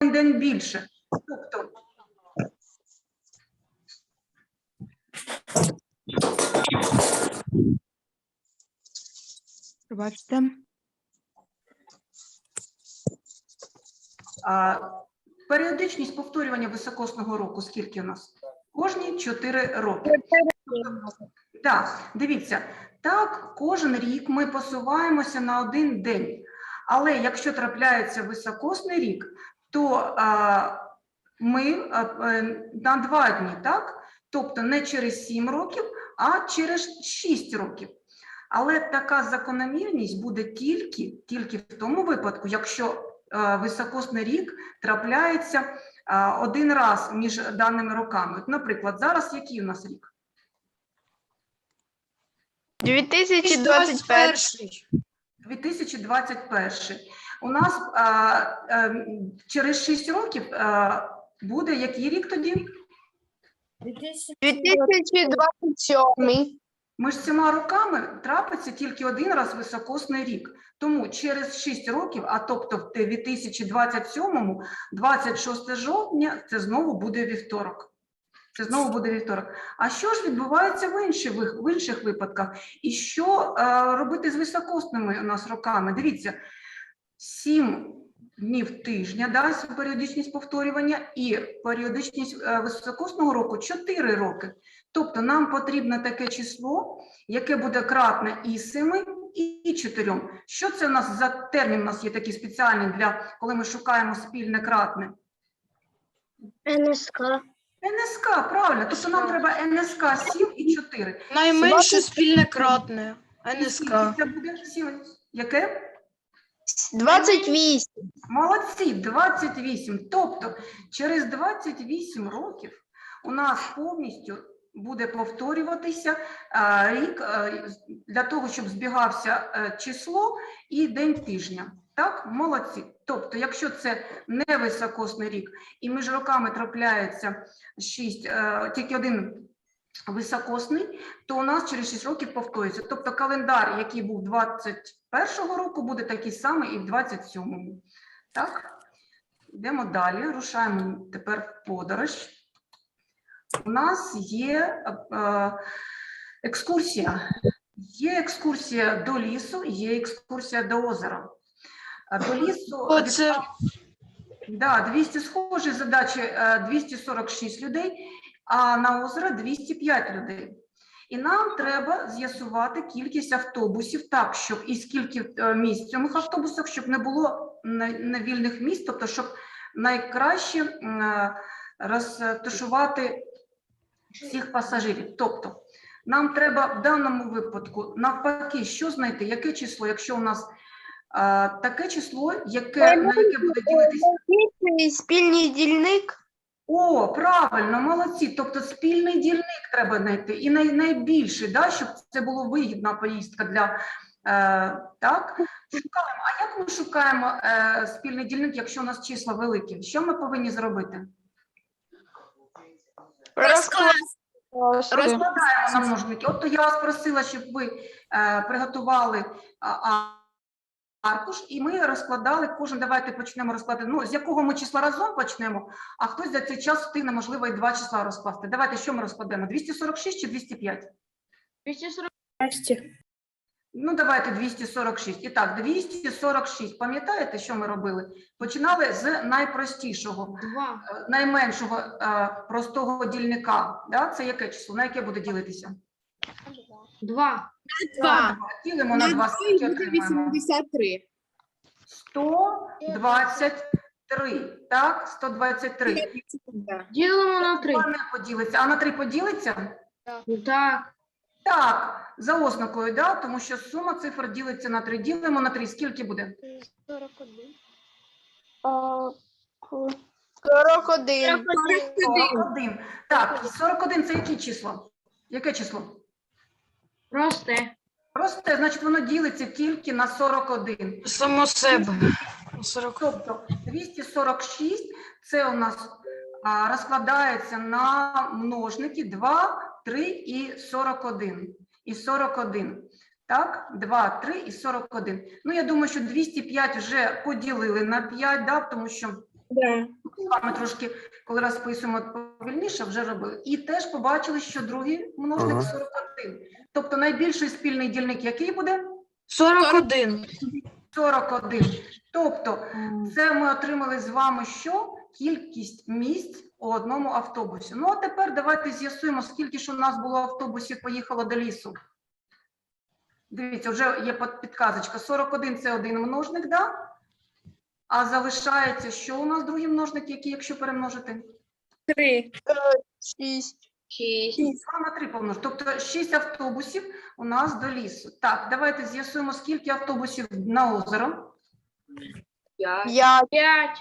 день більше. Тобто Пробачте. а, періодичність повторювання високосного року скільки у нас? Кожні 4 роки. Так, дивіться, так, кожен рік ми посуваємося на один день. Але якщо трапляється високосний рік, то а, ми е, на два дні, так? Тобто не через 7 років, а через 6 років. Але така закономірність буде тільки, тільки в тому випадку, якщо е, високосний рік трапляється а, один раз між даними роками. От, Наприклад, зараз який у нас рік? 2021. 2021. У нас а, е, через 6 років а, буде який рік тоді? 2027. Між цими роками трапиться тільки один раз високосний рік. Тому через 6 років, а тобто в 2027, 26 жовтня, це знову буде вівторок. Це знову буде вівторок. А що ж відбувається в інших, в інших випадках? І що е, робити з високосними у нас роками? Дивіться, 7 днів тижня дасть періодичність повторювання, і періодичність е, високосного року 4 роки. Тобто нам потрібно таке число, яке буде кратне і 7, і 4. Що це у нас за термін? У нас є такий спеціальний для коли ми шукаємо спільне кратне. НСК. НСК, правильно. Тобто нам треба НСК 7 і 4. Найменше спільне кратне. НСК. Це буде 7. Яке? 28. Молодці, 28. Тобто через 28 років у нас повністю буде повторюватися а, рік а, для того, щоб збігався е, число і день тижня. Так, молодці. Тобто, якщо це не високосний рік і між роками трапляється 6, тільки один високосний, то у нас через 6 років повторюється. Тобто календар, який був 21-го року, буде такий самий і в 27-му. Так? Йдемо далі, рушаємо тепер в подорож. У нас є е, екскурсія. Є екскурсія до лісу, є екскурсія до озера. До лісу Оце Да, 200 схожі задачі е, 246 людей, а на озеро 205 людей. І нам треба з'ясувати кількість автобусів так, щоб і скільки е, місць в цьому автобусах, щоб не було не- невільних місць, тобто щоб найкраще е, розташувати всіх пасажирів. Тобто нам треба в даному випадку навпаки, що знайти, яке число, якщо у нас таке число, яке, на яке буде ділитися. спільний дільник. О, правильно, молодці. Тобто спільний дільник треба знайти. І най, найбільший, да, щоб це була вигідна поїздка для е, так. Шукаємо. А як ми шукаємо е, спільний дільник, якщо у нас числа великі? Що ми повинні зробити? Розкладаємо на множники. От то я вас просила, щоб ви е, приготували а, аркуш, і ми розкладали кожен. Давайте почнемо розкладати. Ну, з якого ми числа разом почнемо, а хтось за цей час встигне, можливо, і два числа розкласти. Давайте, що ми розкладемо? 246 чи 205? Ну, давайте 246. І так, 246. Пам'ятаєте, що ми робили? Починали з найпростішого, Два. е, найменшого е, простого дільника. Да? Це яке число? На яке буде ділитися? Два. Так, Ділимо на 2, скільки отримаємо? 83. 123. Так, 123. Ділимо на три. Два не поділиться. А на 3 поділиться? Так. Так, за ознакою, да? тому що сума цифр ділиться на 3. Ділимо на 3. Скільки буде? 41. 41. Так, 41 це яке число? Яке число? Просте. Просто, значить, воно ділиться тільки на 41. Само себе. 40. Тобто 246 це у нас а, розкладається на множники 2, 3 і 41. І 41. Так, 2, 3 і 41. Ну, я думаю, що 205 вже поділили на 5, да, тому що Да. з вами трошки, коли розписуємо повільніше, вже робили. І теж побачили, що другий множник Ага. 41. Тобто найбільший спільний дільник який буде? 41. 41. Тобто це ми отримали з вами що? Кількість місць у одному автобусі. Ну, а тепер давайте з'ясуємо, скільки ж у нас було автобусів поїхало до лісу. Дивіться, вже є підказочка. 41 – це один множник, да? А залишається, що у нас другий множник, який, якщо перемножити? Три. Шість. Два на 3 помножити. Тобто 6 автобусів у нас до лісу. Так, давайте з'ясуємо, скільки автобусів на озеро. П'ять. П'ять.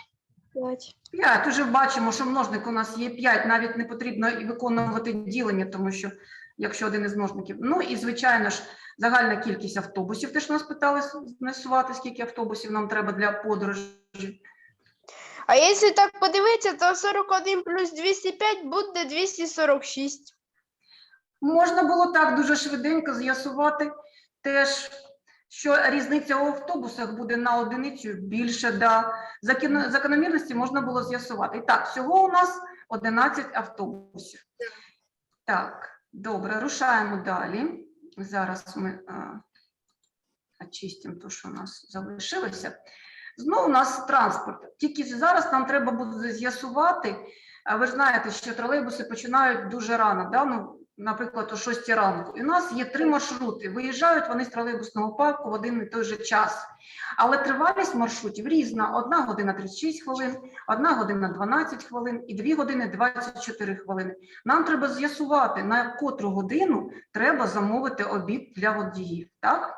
П'ять. 5. Уже бачимо, що множник у нас є 5. Навіть не потрібно і виконувати ділення, тому що якщо один із множників. Ну і звичайно ж, загальна кількість автобусів. Теж нас питали знесувати, скільки автобусів нам треба для подорожі. А якщо так подивитися, то 41 плюс 205 буде 246. Можна було так дуже швиденько з'ясувати теж, що різниця у автобусах буде на одиницю більше. Да. Закономірності можна було з'ясувати. І так, всього у нас 11 автобусів. Так, добре, рушаємо далі. Зараз ми а, очистимо те, що у нас залишилося. Знову у нас транспорт. Тільки зараз нам треба буде з'ясувати. Ви ж знаєте, що тролейбуси починають дуже рано, да? ну, наприклад, о 6 ранку. І у нас є три маршрути. Виїжджають вони з тролейбусного парку в один і той же час. Але тривалість маршрутів різна: одна година 36 хвилин, одна година 12 хвилин і дві години 24 хвилини. Нам треба з'ясувати, на котру годину треба замовити обід для водіїв. Так?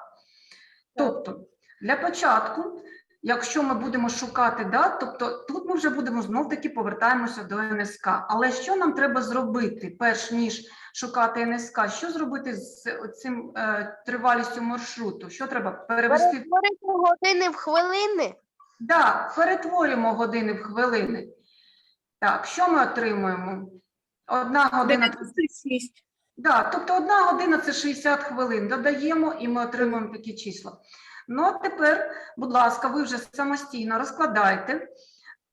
Тобто, для початку, якщо ми будемо шукати, да, тобто тут ми вже будемо знов таки повертаємося до НСК. Але що нам треба зробити, перш ніж шукати НСК? Що зробити з цим е, тривалістю маршруту? Що треба перевести? Перетворити години в хвилини. Да, перетворюємо години в хвилини. Так, що ми отримуємо? Одна година. 96. Да, тобто одна година це 60 хвилин. Додаємо і ми отримуємо такі числа. Ну, а тепер, будь ласка, ви вже самостійно розкладайте.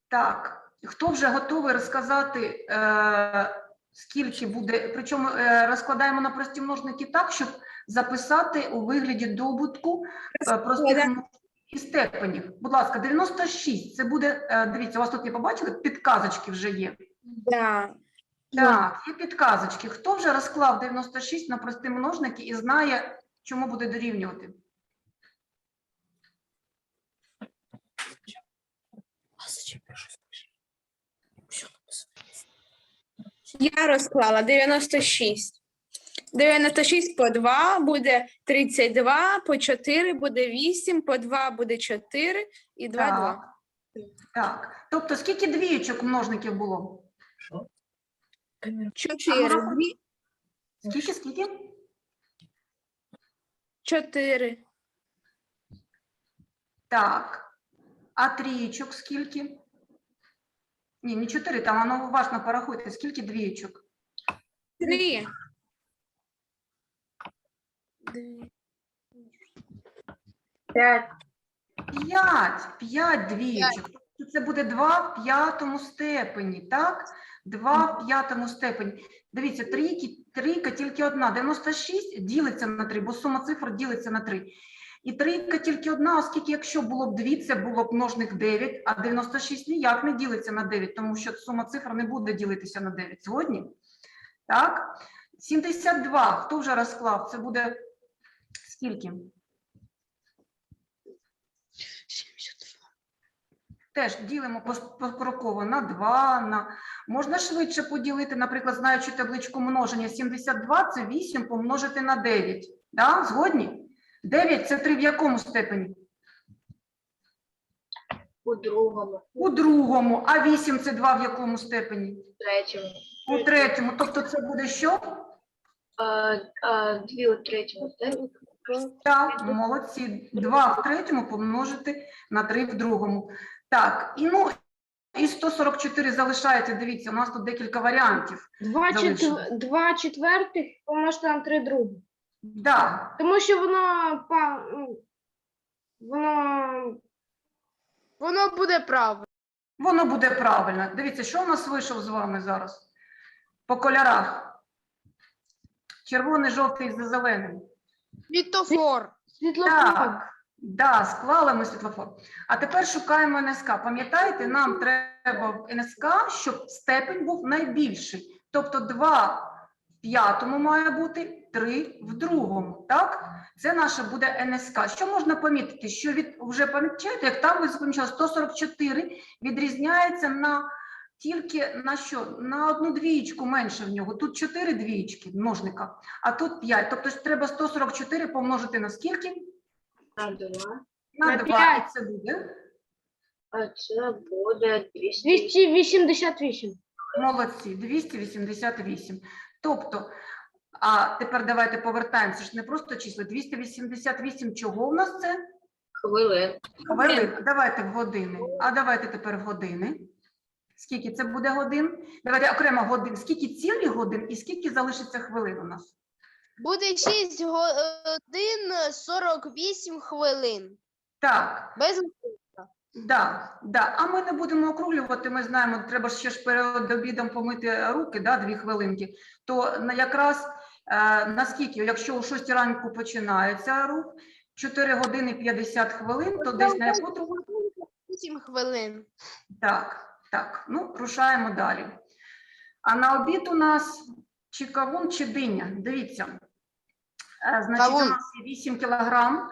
Так, хто вже готовий розказати, е, скільки буде, причому е, розкладаємо на прості множники так, щоб записати у вигляді добутку е, простих і степенів. Будь ласка, 96, це буде, е, дивіться, у вас тут не побачили, підказочки вже є. Да. Так, є підказочки. Хто вже розклав 96 на прості множники і знає, чому буде дорівнювати? Я розклала 96. 96 по 2 буде 32, по 4 буде 8, по 2 буде 4 і 2 2. Так. Тобто, скільки двієчок множників було? 4, Ага. 2, Скільки, скільки? 4, Так. А трієчок скільки? Ні, не чотири, там воно уважно порахуйте. Скільки двієчок? 3. П'ять. П'ять. П'ять двієчок. Тобто Це буде два в п'ятому степені, так? Два в п'ятому степені. Дивіться, трійки, трійка тільки одна. 96 ділиться на 3, бо сума цифр ділиться на 3. І трійка тільки одна, оскільки якщо було б дві, це було б множник 9, а 96 ніяк не ділиться на 9, тому що сума цифр не буде ділитися на 9. Згодні? Так? 72. Хто вже розклав? Це буде скільки? 72. Теж ділимо покроково на 2, на... можна швидше поділити, наприклад, знаючи табличку множення, 72 – це 8 помножити на 9. Да? Згодні? 9 – це 3 в якому степені? У другому, У другому. А 8 – це 2 в якому степені? У третьому. У третьому. Тобто це буде що? Дві у третьому, так? Так, молодці. 2 в третьому помножити на 3 в другому. Так, і ну, і 144 залишається. Дивіться, у нас тут декілька варіантів. Два, четвер... Два четвертих помножити на три других. Да, Тому що воно па... ну, воно Воно буде правильно. Воно буде правильно. Дивіться, що у нас вийшов з вами зараз? По кольорах. Червоний, жовтий за зеленим. Світофор. Світлофор. Так, да, склали ми світлофор. А тепер шукаємо НСК. Пам'ятаєте, нам треба в НСК, щоб степень був найбільший. Тобто 2 в п'ятому має бути, 3 в другому. Так? Це наше буде НСК. Що можна помітити? Що від вже пам'ятаєте, як там ви помічали, 144 відрізняється на тільки на що? На одну двієчку менше в нього. Тут 4 двієчки множника, а тут 5. Тобто треба 144 помножити на скільки? На 2. На На 2. п'ять. І це буде. А це буде 200. 288. Молодці, 288. Тобто, а тепер давайте повертаємося. Ж не просто числа. 288 чого в нас це? хвилин. Хвилин. Давайте в години. А давайте тепер в години. Скільки це буде годин? Давайте окремо годин. Скільки цілих годин і скільки залишиться хвилин у нас? Буде 6 годин 48 хвилин. Так, Без да, да. А ми не будемо округлювати. Ми знаємо, треба ще ж перед обідом помити руки, да, дві хвилинки. То якраз е, наскільки, якщо о 6 ранку починається рух, 4 години 50 хвилин, то десь на яку другу 8 хвилин. Так, так, ну, рушаємо далі. А на обід у нас чи кавун, чи диня. Дивіться. Е, Значить, у нас 8 кілограм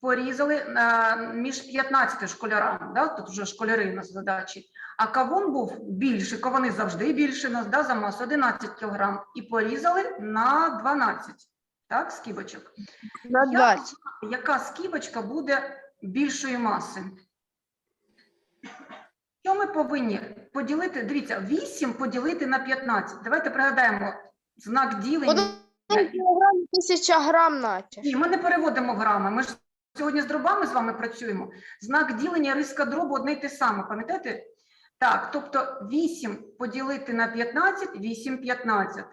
порізали е, між 15 школярами. Да? Тут вже школяри у нас задачі. А кавун був більший, кавуни завжди більше нас да, за масу 11 кілограм. І порізали на 12 так, скибочок. На 20. знати, яка скибочка буде більшої маси? Що ми повинні поділити? Дивіться, 8 поділити на 15. Давайте пригадаємо знак ділення. Один кілограм тисяча грам наче. Ні, ми не переводимо грами. Ми ж сьогодні з дробами з вами працюємо. Знак ділення риска дробу одне й те саме, пам'ятаєте? Так, тобто 8 поділити на 15, 8 15.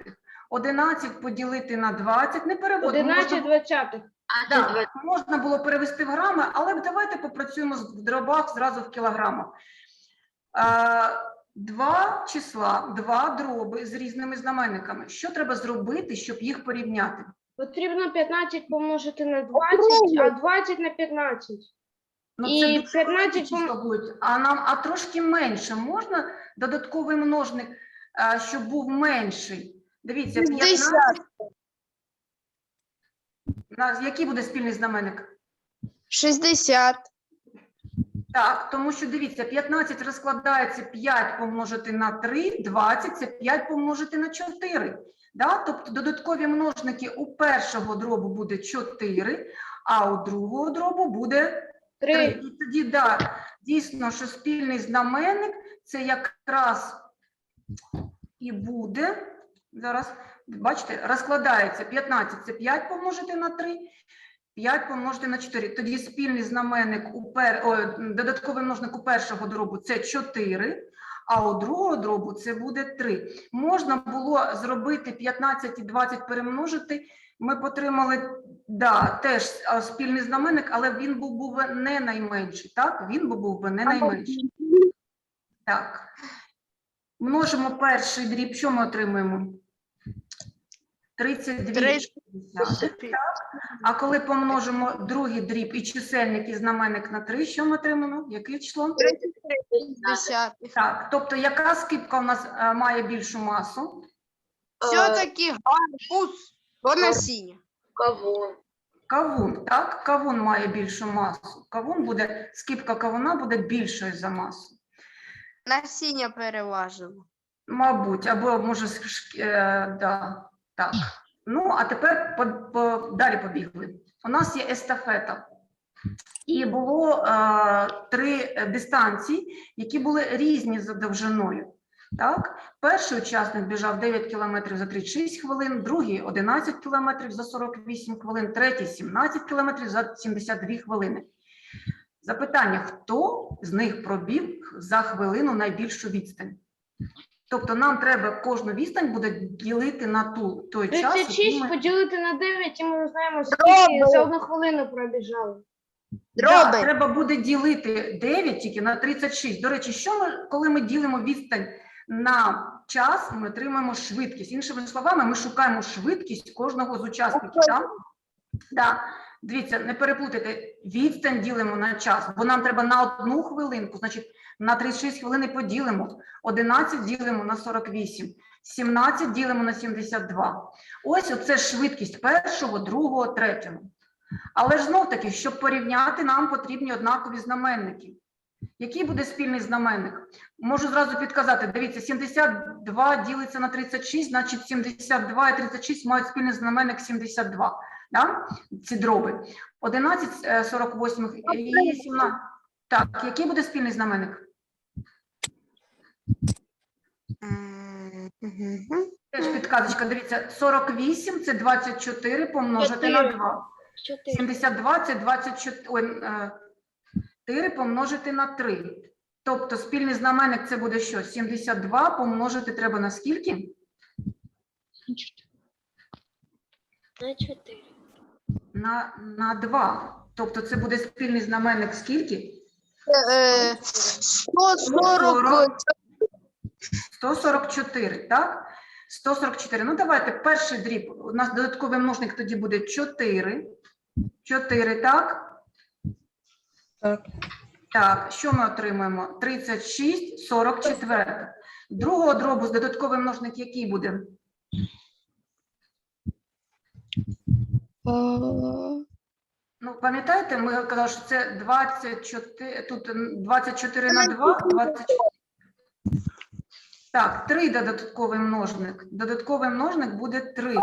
11 поділити на 20, не переводимо. 11 можна- двадцятих. А це Да, можна було перевести в грами, але давайте попрацюємо з- в дробах зразу в кілограмах. Два числа, два дроби з різними знаменниками. Що треба зробити, щоб їх порівняти? Потрібно 15 помножити на 20, а 20 на 15. Ну, І це дуже 15 великі числа будуть, а нам а трошки менше можна додатковий множник, е, щоб був менший. Дивіться, 15. На- Який буде спільний знаменник? 60. Так, тому що дивіться, 15 розкладається 5 помножити на 3, 20 це 5 помножити на 4. Да? Тобто додаткові множники у першого дробу буде 4, а у другого дробу буде 3. 3. І тоді, да, дійсно, що спільний знаменник це якраз і буде. Зараз, бачите, розкладається 15 це 5 помножити на 3, 5 помножити на 4. Тоді спільний знаменник у пер... о, додатковий множник у першого дробу це 4, а у другого дробу це буде 3. Можна було зробити 15 і 20 перемножити. Ми отримали да, теж спільний знаменник, але він був, був би не найменший. Так, він був би не найменший. Так. Множимо перший дріб. Що ми отримуємо? 32. 30. А коли помножимо другий дріб і чисельник і знаменник на 3, що ми отримаємо? Яке число? 50. Так, тобто яка скипка у нас е, має більшу масу? Все-таки гарбуз. Бо насіння. Кавун. Кавун, так? Кавун має більшу масу. Кавун буде, скипка кавуна буде більшою за масу. Насіння переважило. Мабуть, або може ш- ш- е, да, так. Ну, а тепер по, по, далі побігли. У нас є естафета. І було е, три дистанції, які були різні за довжиною. Так? Перший учасник біжав 9 кілометрів за 36 хвилин, другий 11 кілометрів за 48 хвилин, третій 17 кілометрів за 72 хвилини. Запитання: хто з них пробіг за хвилину найбільшу відстань? Тобто нам треба кожну відстань буде ділити на ту той час. який 36 ми- поділити на 9, і ми знаємо, скільки за одну хвилину пробіжали. Да, Дроби. треба буде ділити 9 тільки на 36. До речі, що ми, коли ми ділимо відстань на час, ми отримаємо швидкість. Іншими словами, ми шукаємо швидкість кожного з учасників. Так? Да. Дивіться, не переплутайте, відстань ділимо на час, бо нам треба на одну хвилинку, значить на 36 хвилини поділимо, 11 ділимо на 48, 17 ділимо на 72. Ось оце швидкість першого, другого, третього. Але ж знов таки, щоб порівняти, нам потрібні однакові знаменники. Який буде спільний знаменник? Можу зразу підказати. Дивіться, 72 ділиться на 36, значить 72 і 36 мають спільний знаменник 72. Да? Ці дроби. 11 е, 48 і 17. Так, який буде спільний знаменник? Теж підказочка, дивіться, 48 це 24 помножити на 2. 4. 72 це 24, ой, е, 4 помножити на 3. Тобто спільний знаменник це буде що? 72 помножити треба на скільки? На 4. На, на 2. Тобто це буде спільний знаменник скільки? Е, 140. 144, так? 144. Ну, давайте перший дріб. У нас додатковий множник тоді буде 4. 4, так? Так. Так, що ми отримуємо? 36, 44. Другого дробу з додатковим множник який буде? Ну, пам'ятаєте, ми казали, що це 24, тут м, 24 на 2, 24. Так, 3 додатковий множник. Додатковий множник буде 3.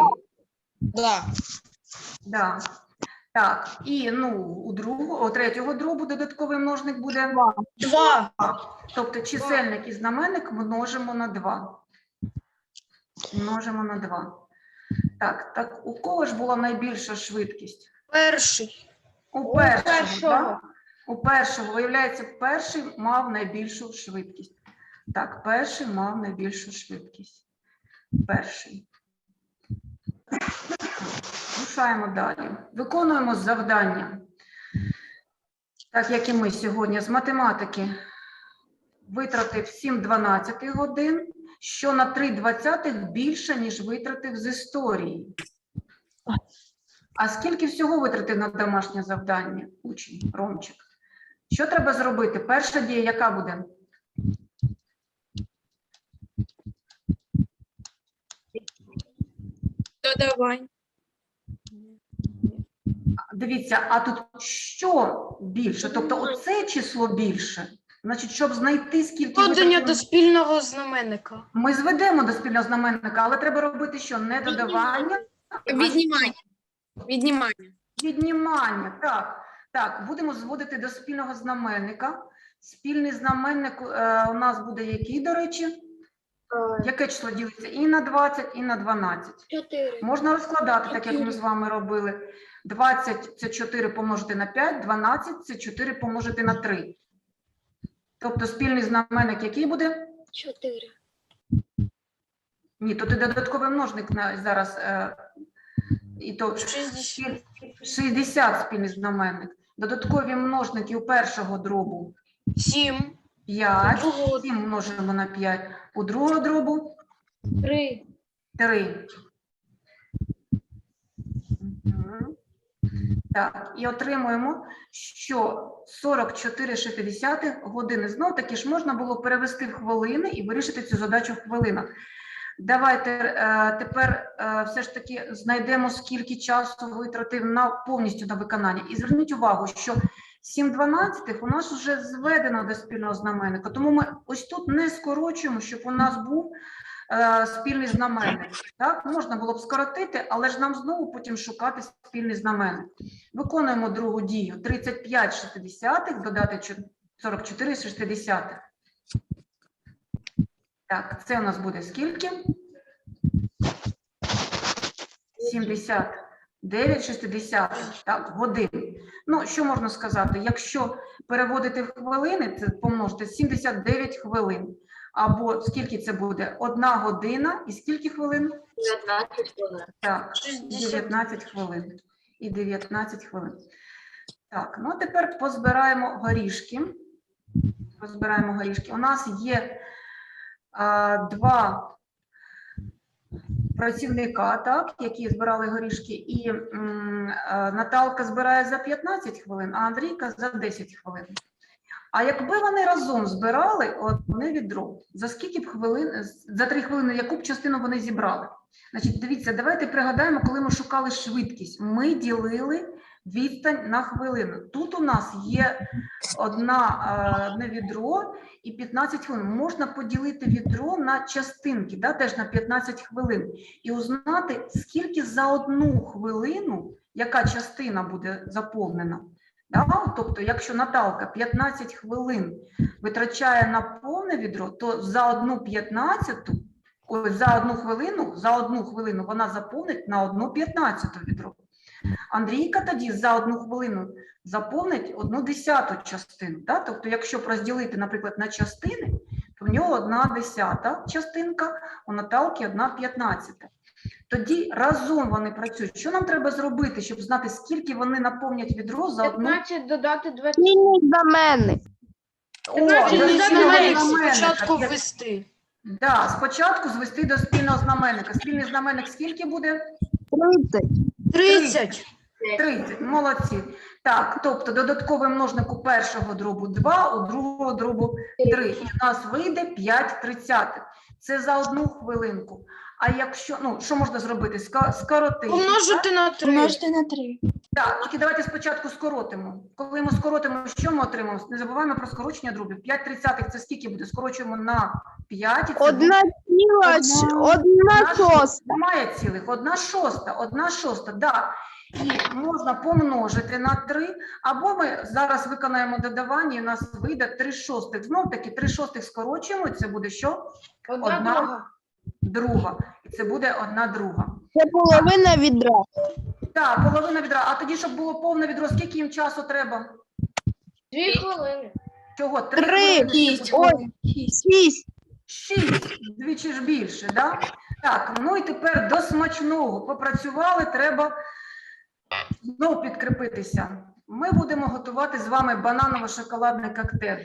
Да. Да. Так, і ну, у другого, у третього дробу додатковий множник буде 2. Тобто чисельник і знаменник множимо на 2. Множимо на 2. Так, так, у кого ж була найбільша швидкість? Перший. У першого, першого. так? У першого, виявляється, перший мав найбільшу швидкість. Так, перший мав найбільшу швидкість. Перший. Рушаємо далі. Виконуємо завдання. Так як і ми сьогодні з математики витратив 7 12 годин, що на 3 двадцятих більше, ніж витратив з історії. А скільки всього витратив на домашнє завдання учень Ромчик? Що треба зробити? Перша дія, яка буде? Додавай. Дивіться, а тут що більше? Тобто оце число більше. Значить, щоб знайти скільки Додання до спільного знаменника. ми зведемо до спільного знаменника, але треба робити що? Не додавання, Віднімання. Віднімання. Віднімання, так. Так, будемо зводити до спільного знаменника. Спільний знаменник е, у нас буде який, до речі? Яке число ділиться і на 20, і на 12. 4. Можна розкладати, так як ми з вами робили. 20 – це 4 помножити на 5, 12 – це 4 помножити на 3. Тобто спільний знаменник який буде? 4. Ні, то ти додатковий множник на, зараз. Е, і то 60. 60 спільний знаменник. Додаткові множники у першого дробу 7. 5. Другого 7 множимо на 5. У другого дробу 3. 3. Так, і отримуємо, що 44,6 години. Знов таки ж можна було перевести в хвилини і вирішити цю задачу в хвилинах. Давайте е, тепер е, все ж таки знайдемо, скільки часу витратив на повністю на виконання. І зверніть увагу, що 7 дванадцятих у нас вже зведено до спільного знаменника, тому ми ось тут не скорочуємо, щоб у нас був е, спільний знаменник. Так, Можна було б скоротити, але ж нам знову потім шукати спільний знаменник. Виконуємо другу дію 35 шістдесятих, додати 44 шістдесятих. Так, це у нас буде скільки? 70. 9,60 так, годин. Ну, що можна сказати? Якщо переводити в хвилини, це помножте 79 хвилин. Або скільки це буде? Одна година і скільки хвилин? 19 хвилин. Так, 19 хвилин. І 19 хвилин. Так, ну тепер позбираємо горішки. Позбираємо горішки. У нас є а, два працівника, так, які збирали горішки, і е, Наталка збирає за 15 хвилин, а Андрійка за 10 хвилин. А якби вони разом збирали одне відро, за скільки б хвилин, за 3 хвилини, яку б частину вони зібрали? Значить, дивіться, давайте пригадаємо, коли ми шукали швидкість. Ми ділили відстань на хвилину. Тут у нас є одна, е, одне відро і 15 хвилин. Можна поділити відро на частинки, да, теж на 15 хвилин, і узнати, скільки за одну хвилину, яка частина буде заповнена. Да? Тобто, якщо Наталка 15 хвилин витрачає на повне відро, то за одну 15 Ой, за одну хвилину, за одну хвилину вона заповнить на одну 15 відро. Андрійка тоді за одну хвилину заповнить одну десяту частину. Да? Тобто, якщо розділити, наприклад, на частини, то в нього одна десята частинка, у Наталки одна п'ятнадцята. Тоді разом вони працюють. Що нам треба зробити, щоб знати, скільки вони наповнять відро за одну 15 додати 20. Спільний знаменник. О, П'ятнадцять до додати спільного знаменник знаменника. Спочатку Як- ввести. Да, спочатку звести до спільного знаменника. Спільний знаменник скільки буде? 30. 30. 30. Молодці. Так, тобто додатковий множник у першого дробу 2, у другого дробу 3. І у нас вийде 5 тридцятих. Це за одну хвилинку. А якщо, ну, що можна зробити? Ска- Скоротити. так? Помножити на 3. Помножте на 3. Так, тільки давайте спочатку скоротимо. Коли ми скоротимо, що ми отримаємо? Не забуваємо про скорочення дробів. 5 тридцятих це скільки буде? Скорочуємо на 5. І це буде Одна ціла, ч- одна шоста. Немає цілих, одна шоста, одна шоста, да. І можна помножити на 3, або ми зараз виконаємо додавання, і у нас вийде 3 шостих. Знов таки 3 шостих скорочуємо, і це буде що? Одна Одна. друга. Друга. І це буде одна друга. Це половина відра. Так, половина відра. А тоді, щоб було повне відро, скільки їм часу треба? Дві хвилини. Чого? Три Три. хвилини? Ой, шість. Шість, двічі ж більше, да? Так, ну і тепер до смачного. Попрацювали, треба знову підкріпитися. Ми будемо готувати з вами бананово-шоколадний коктейль.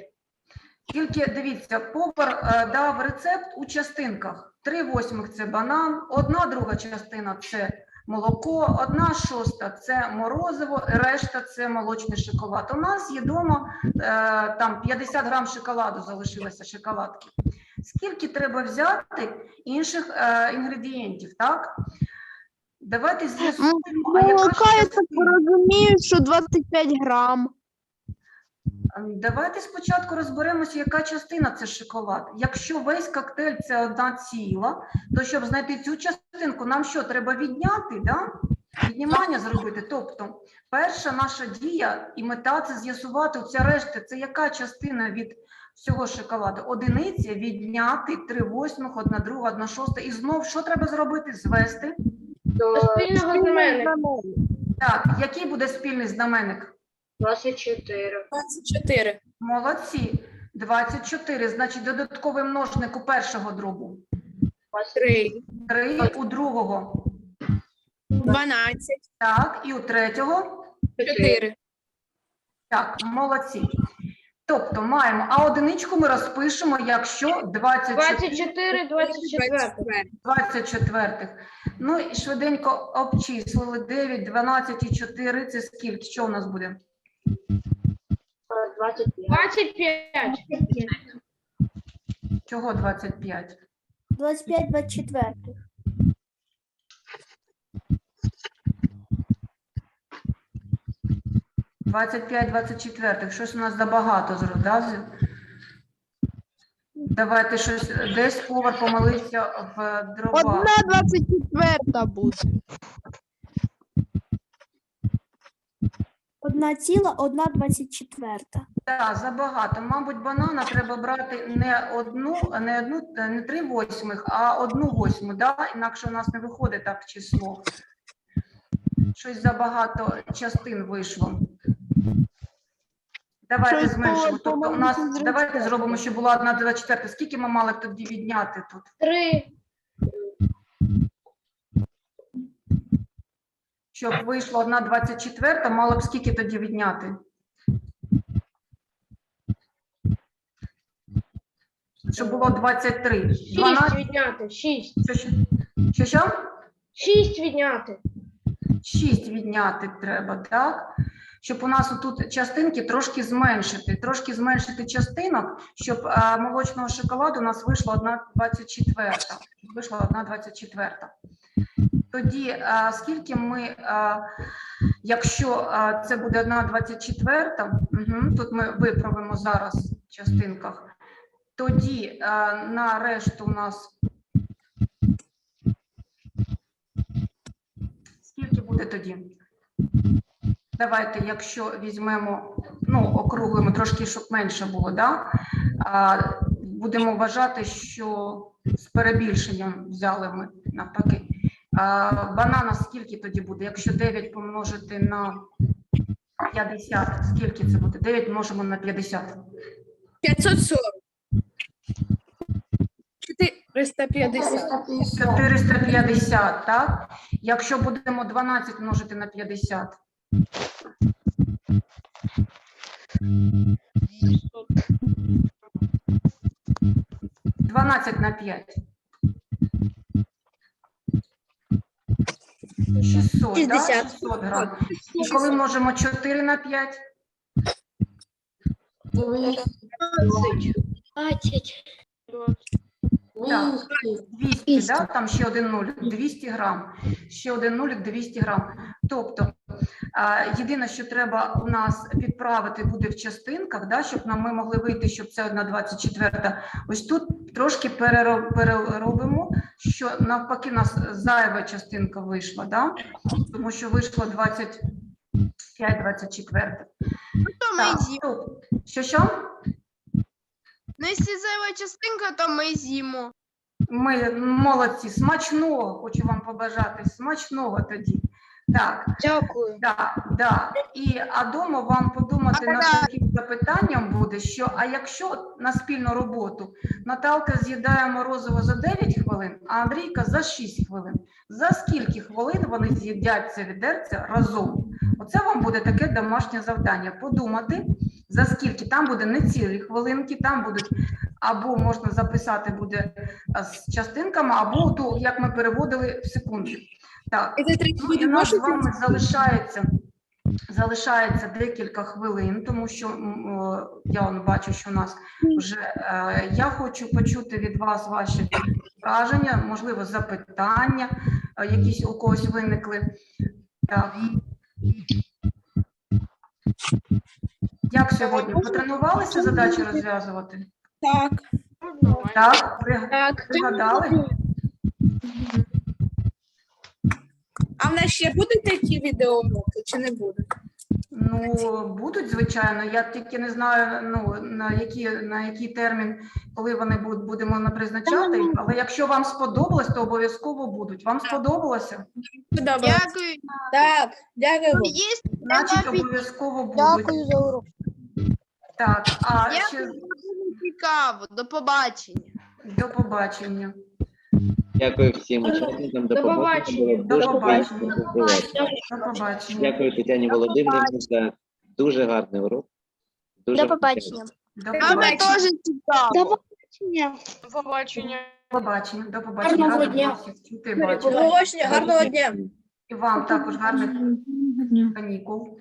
Тільки дивіться, повар е, дав рецепт у частинках. Три восьмих це банан, одна друга частина це молоко, одна шоста це морозиво, решта це молочний шоколад. У нас є вдома е, там 50 грам шоколаду залишилося шоколадки. Скільки треба взяти інших е, інгредієнтів, так? Давайте з'ясуємо, а яка Молока, я так частина? розумію, що 25 грам. Давайте спочатку розберемося, яка частина це шоколад. Якщо весь коктейль це одна ціла, то щоб знайти цю частинку, нам що треба відняти, да? віднімання зробити. Тобто, перша наша дія і мета це з'ясувати ця решта, це яка частина від всього шоколаду. Одиниця відняти 3 восьмих, 1 друга, 1 шоста. І знов що треба зробити? Звести. До спільного знаменника. Так, який буде спільний знаменник? 24. 24. Молодці. 24, значить додатковий множник у першого дробу. 3. 3 у другого. 12. Так, і у третього. 4. Так, молодці. Тобто маємо, а одиничку ми розпишемо, якщо 24 24, 24. 24. Ну і швиденько обчислили 9, 12 і 4. Це скільки? Що у нас буде? 25. 25. Чого 25? 25, 24. – 25, 24. Щось у нас забагато зро- да? з- Давайте щось, десь повар помилився в дробах. Одна 24 буде. Одна ціла, одна 24. Так, забагато. Мабуть, банана треба брати не одну, не одну, не три восьмих, а одну восьму, да? інакше у нас не виходить так число. Щось забагато частин вийшло. Давайте Щось зменшимо. було Тобто у нас давайте зробимо, щоб була одна 24. Скільки ми мали тоді відняти тут? 3. Щоб вийшло 1,24, мало б скільки тоді відняти? Щоб було 23. 6 12, відняти, 6. що, що, що, що? 6 відняти. 6 відняти треба, так? Щоб у нас тут частинки трошки зменшити, трошки зменшити частинок, щоб а, молочного шоколаду у нас вийшло 1,24. щоб Вийшло 1,24. Тоді скільки ми, якщо це буде 1,24, угу, тут ми виправимо зараз в частинках, тоді на решту у нас Скільки буде тоді? Давайте, якщо візьмемо, ну, округлимо трошки, щоб менше було, да? будемо вважати, що з перебільшенням взяли ми навпаки. Банана скільки тоді буде? Якщо 9 помножити на 50, скільки це буде? 9 множимо на 50. 540. 450. 450, так? Якщо будемо 12 множити на 50. Дванадцять на п'ять. 600, да? 60. 600 грам. І коли множимо 4 на 5? 20. Так, 200, да? там ще один нуль, 200 грам, ще один нуль, 200 грам. Тобто, єдине, що треба у нас підправити буде в частинках, да, щоб нам ми могли вийти, щоб це одна 24. Ось тут трошки переробимо, що навпаки у нас зайва частинка вийшла, да? тому що вийшло 25, 24. То ми з'їмо. Що що? Ну, якщо зайва частинка, то ми з'їмо. Ми молодці, смачного, хочу вам побажати, смачного тоді. Так, Дякую. да, да. І а дома вам подумати над таким запитанням буде, що а якщо на спільну роботу Наталка з'їдає морозиво за 9 хвилин, а Андрійка за 6 хвилин. За скільки хвилин вони з'їдять це відерце разом? Оце вам буде таке домашнє завдання. Подумати, за скільки там буде не цілі хвилинки, там будуть або можна записати буде з частинками, або то, як ми переводили в секунди. Так. І Ну, і у нас з вами залишається, залишається декілька хвилин, тому що о, я он бачу, що у нас вже е, я хочу почути від вас ваші враження, можливо, запитання, е, якісь у когось виникли. Так. Як сьогодні? Потренувалися задачі розв'язувати? Так. Так, Так. пригадали? А в нас ще будуть такі відеоуроки чи не будуть? Ну, будуть, звичайно. Я тільки не знаю, ну, на який, на який термін, коли вони будуть, будемо на призначати. Але якщо вам сподобалось, то обов'язково будуть. Вам сподобалося? Дякую. Так, дякую. Є Значить, обов'язково будуть. Дякую за урок. Так, а ще цікаво. До побачення. до побачення. Дякую всім учасникам. До До побачення. побачення. До побачення. До побачення. Дякую Тетяні Володимирівні за дуже гарний урок. Дуже До побачення. До побачення. теж цікаво. До побачення. До побачення. До побачення. Гарного дня. Побачення, гарного дня. І вам також гарних канікул.